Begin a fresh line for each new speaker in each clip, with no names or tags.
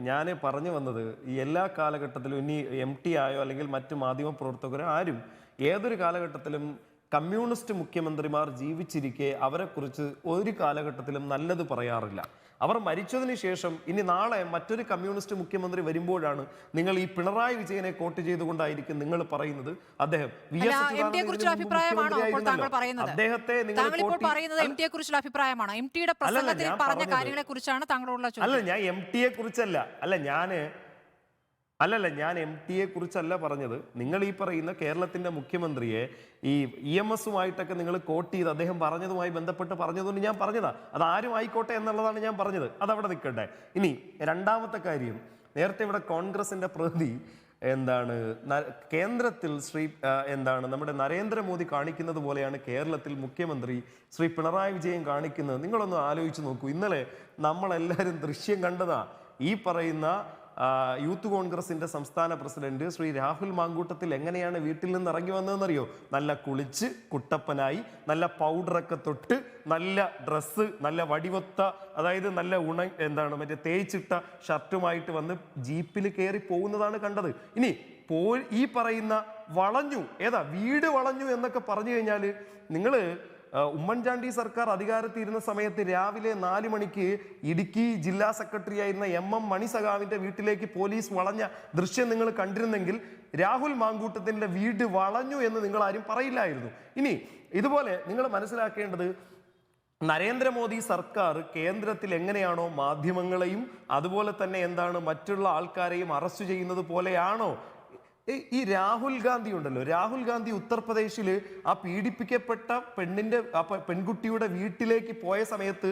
ഞാൻ പറഞ്ഞു വന്നത് ഈ എല്ലാ കാലഘട്ടത്തിലും ഇനി എം ടി ആയോ അല്ലെങ്കിൽ മറ്റു മാധ്യമ പ്രവർത്തകരോ ആരും ഏതൊരു കാലഘട്ടത്തിലും കമ്മ്യൂണിസ്റ്റ് മുഖ്യമന്ത്രിമാർ ജീവിച്ചിരിക്കെ അവരെക്കുറിച്ച് ഒരു കാലഘട്ടത്തിലും നല്ലത് പറയാറില്ല. അവർ മരിച്ചതിന് ശേഷം ഇനി നാളെ മറ്റൊരു കമ്മ്യൂണിസ്റ്റ് മുഖ്യമന്ത്രി വരുമ്പോഴാണ് നിങ്ങൾ ഈ പിണറായി വിജയനെ കോട്ട് ചെയ്തുകൊണ്ടായിരിക്കും നിങ്ങൾ പറയുന്നത്. അദ്ദേഹം അദ്ദേഹത്തെ നിങ്ങൾ അല്ല ഞാൻ എം ടിയെ കുറിച്ചല്ല. അല്ല ഞാൻ അല്ലല്ല ഞാൻ എം ടിയെ കുറിച്ചല്ല പറഞ്ഞത്. നിങ്ങൾ ഈ പറയുന്ന കേരളത്തിന്റെ മുഖ്യമന്ത്രിയെ ഈ ഇ എം എസുമായിട്ടൊക്കെ നിങ്ങൾ കോട്ട് ചെയ്ത് അദ്ദേഹം പറഞ്ഞതുമായി ബന്ധപ്പെട്ട് പറഞ്ഞതുകൊണ്ട് ഞാൻ പറഞ്ഞതാ. അത് ആരും ആയിക്കോട്ടെ എന്നുള്ളതാണ് ഞാൻ പറഞ്ഞത്. അതവിടെ നിൽക്കട്ടെ. ഇനി രണ്ടാമത്തെ കാര്യം. നേരത്തെ ഇവിടെ കോൺഗ്രസിന്റെ പ്രതി എന്താണ് കേന്ദ്രത്തിൽ ശ്രീ എന്താണ് നമ്മുടെ നരേന്ദ്രമോദി കാണിക്കുന്നത് പോലെയാണ് കേരളത്തിൽ മുഖ്യമന്ത്രി ശ്രീ പിണറായി വിജയൻ കാണിക്കുന്നത്. നിങ്ങളൊന്ന് ആലോചിച്ച് നോക്കൂ. ഇന്നലെ നമ്മളെല്ലാവരും ദൃശ്യം കണ്ടതാ. ഈ പറയുന്ന യൂത്ത് കോൺഗ്രസിന്റെ സംസ്ഥാന പ്രസിഡന്റ് ശ്രീ രാഹുൽ മാങ്കൂട്ടത്തിൽ എങ്ങനെയാണ് വീട്ടിൽ നിന്ന് ഇറങ്ങി വന്നതെന്നറിയോ? നല്ല കുളിച്ച് കുട്ടപ്പനായി നല്ല പൗഡറൊക്കെ തൊട്ട് നല്ല ഡ്രസ്സ് നല്ല വടിവൊത്ത അതായത് നല്ല ഉണ എന്താണ് മറ്റേ തേച്ചിട്ട ഷർട്ടുമായിട്ട് വന്ന് ജീപ്പിൽ കയറി പോകുന്നതാണ് കണ്ടത്. ഇനി പോ ഈ പറയുന്ന വളഞ്ഞു ഏതാ വീട് വളഞ്ഞു എന്നൊക്കെ പറഞ്ഞു കഴിഞ്ഞാൽ നിങ്ങൾ ഉമ്മൻചാണ്ടി സർക്കാർ അധികാരത്തിരുന്ന സമയത്ത് രാവിലെ നാല് മണിക്ക് ഇടുക്കി ജില്ലാ സെക്രട്ടറി ആയിരുന്ന എം എം മണി സഖാവിന്റെ വീട്ടിലേക്ക് പോലീസ് വളഞ്ഞ ദൃശ്യം നിങ്ങൾ കണ്ടിരുന്നെങ്കിൽ രാഹുൽ മാങ്കൂട്ടത്തിന്റെ വീട് വളഞ്ഞു എന്ന് നിങ്ങൾ ആരും പറയില്ലായിരുന്നു. ഇനി ഇതുപോലെ നിങ്ങൾ മനസ്സിലാക്കേണ്ടത് നരേന്ദ്രമോദി സർക്കാർ കേന്ദ്രത്തിൽ എങ്ങനെയാണോ മാധ്യമങ്ങളെയും അതുപോലെ തന്നെ എന്താണ് മറ്റുള്ള ആൾക്കാരെയും അറസ്റ്റ് ചെയ്യുന്നത് പോലെയാണോ ഈ- രാഹുൽ ഗാന്ധി ഉണ്ടല്ലോ. രാഹുൽ ഗാന്ധി ഉത്തർപ്രദേശിൽ ആ പീഡിപ്പിക്കപ്പെട്ട പെണ്ണിന്റെ ആ പെൺകുട്ടിയുടെ വീട്ടിലേക്ക് പോയ സമയത്ത്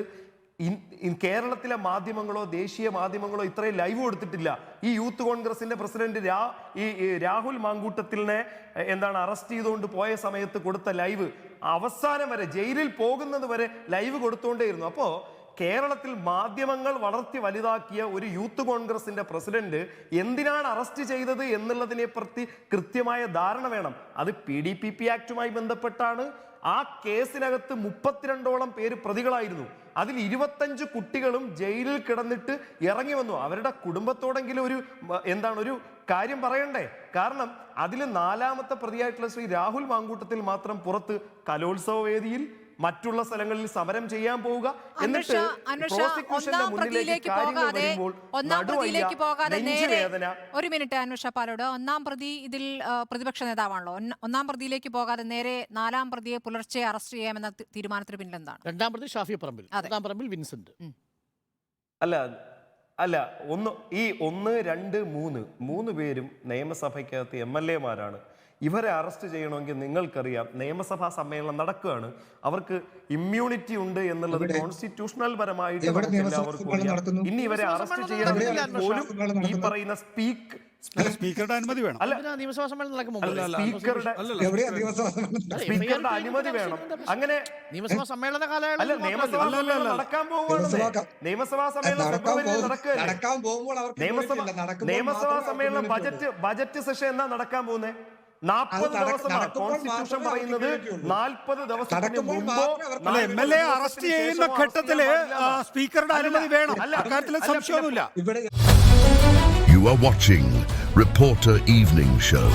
കേരളത്തിലെ മാധ്യമങ്ങളോ ദേശീയ മാധ്യമങ്ങളോ ഇത്രയും ലൈവ് കൊടുത്തിട്ടില്ല. ഈ യൂത്ത് കോൺഗ്രസിന്റെ പ്രസിഡന്റ് രാ ഈ രാഹുൽ മാങ്കൂട്ടത്തിലിനെ എന്താണ് അറസ്റ്റ് ചെയ്തുകൊണ്ട് പോയ സമയത്ത് കൊടുത്ത ലൈവ് അവസാനം വരെ ജയിലിൽ പോകുന്നത് വരെ ലൈവ് കൊടുത്തുകൊണ്ടേയിരുന്നു അപ്പോ കേരളത്തിൽ മാധ്യമങ്ങൾ വളർത്തി വലുതാക്കിയ ഒരു യൂത്ത് കോൺഗ്രസിന്റെ പ്രസിഡന്റ് എന്തിനാണ് അറസ്റ്റ് ചെയ്തത് എന്നുള്ളതിനെ പ്രതി കൃത്യമായ ധാരണ വേണം. അത് പി ഡി പി പി ആക്ടുമായി ബന്ധപ്പെട്ടാണ്. ആ കേസിനകത്ത് മുപ്പത്തിരണ്ടോളം പേര് പ്രതികളായിരുന്നു. അതിൽ ഇരുപത്തഞ്ച് കുട്ടികളും ജയിലിൽ കിടന്നിട്ട് ഇറങ്ങി വന്നു. അവരുടെ കുടുംബത്തോടെങ്കിലും ഒരു എന്താണ് ഒരു കാര്യം പറയണ്ടേ? കാരണം അതിൽ നാലാമത്തെ പ്രതിയായിട്ടുള്ള ശ്രീ രാഹുൽ മാങ്കൂട്ടത്തിൽ മാത്രം പുറത്ത് കലോത്സവ വേദിയിൽ മറ്റുള്ള സ്ഥലങ്ങളിൽ സമരം ചെയ്യാൻ പോവുക.
എന്നിട്ട് അനുഷ ഒന്നാം പ്രതിയിലേക്ക് പോകാതെ ഒന്നാം പ്രതിയിലേക്ക് പോകാതെ നേരെ ഒരു മിനിറ്റ് അന്വേഷ പാലോട്. ഒന്നാം പ്രതി ഇതിൽ പ്രതിപക്ഷ നേതാവാണല്ലോ. ഒന്നാം പ്രതിയിലേക്ക് പോകാതെ നേരെ നാലാം പ്രതിയെ പുലർച്ചെ അറസ്റ്റ് ചെയ്യാമെന്ന തീരുമാനത്തിന് പിന്നിൽ എന്താണ്?
രണ്ടാം പ്രതി ഷാഫി പറമ്പിൽ.
അതെ.
പറമ്പിൽ വിൻസെന്റ്.
അല്ല അല്ല ഒന്ന് ഈ ഒന്ന് രണ്ട് മൂന്ന് മൂന്ന് പേരും നിയമസഭയ്ക്കകത്ത് എം എൽ എമാരാണ് ഇവരെ അറസ്റ്റ് ചെയ്യണമെങ്കിൽ നിങ്ങൾക്കറിയാം നിയമസഭാ സമ്മേളനം നടക്കുകയാണ്. അവർക്ക് ഇമ്മ്യൂണിറ്റി ഉണ്ട് എന്നുള്ളത്? കോൺസ്റ്റിറ്റ്യൂഷണൽ പരമായിട്ട് എല്ലാവർക്കും ഇനി ഇവരെ അറസ്റ്റ് ചെയ്യണമെങ്കിൽ. പോലും ഈ പറയുന്ന സ്പീക്ക്
സ്പീക്കറുടെ അനുമതി വേണം.
അല്ല
നിയമസഭാ സമ്മേളനം നടക്കും
അല്ല,
മുമ്പ്
സ്പീക്കറുടെ
എവിടെയാ നിയമസഭാ സമ്മേളനം
സ്പീക്കറുടെ അനുമതി വേണം. അങ്ങനെ
നിയമസഭാ സമ്മേളന
അല്ല
കാലയളവിൽ.
നടക്കാൻ പോവുകയാണ്.
നിയമസഭാ
സമ്മേളനം
നടക്കാൻ
നിയമസഭ സമ്മേളനം ബജറ്റ് ബജറ്റ് സെഷൻ എന്നാ നടക്കാൻ പോകുന്നത് നാൽപ്പത് ദിവസമാണ്. കോൺസ്റ്റിറ്റ്യൂഷൻ പറയുന്നത്. നാൽപ്പത് ദിവസത്തിന് മുമ്പോ
എം എൽ എ അറസ്റ്റ് ചെയ്യുന്ന ഘട്ടത്തിൽ സ്പീക്കറുടെ അനുമതി വേണം.
അല്ല,
അക്കാര്യത്തിൽ സംശയമൊന്നുമില്ല.
You are watching Reporter Evening Show.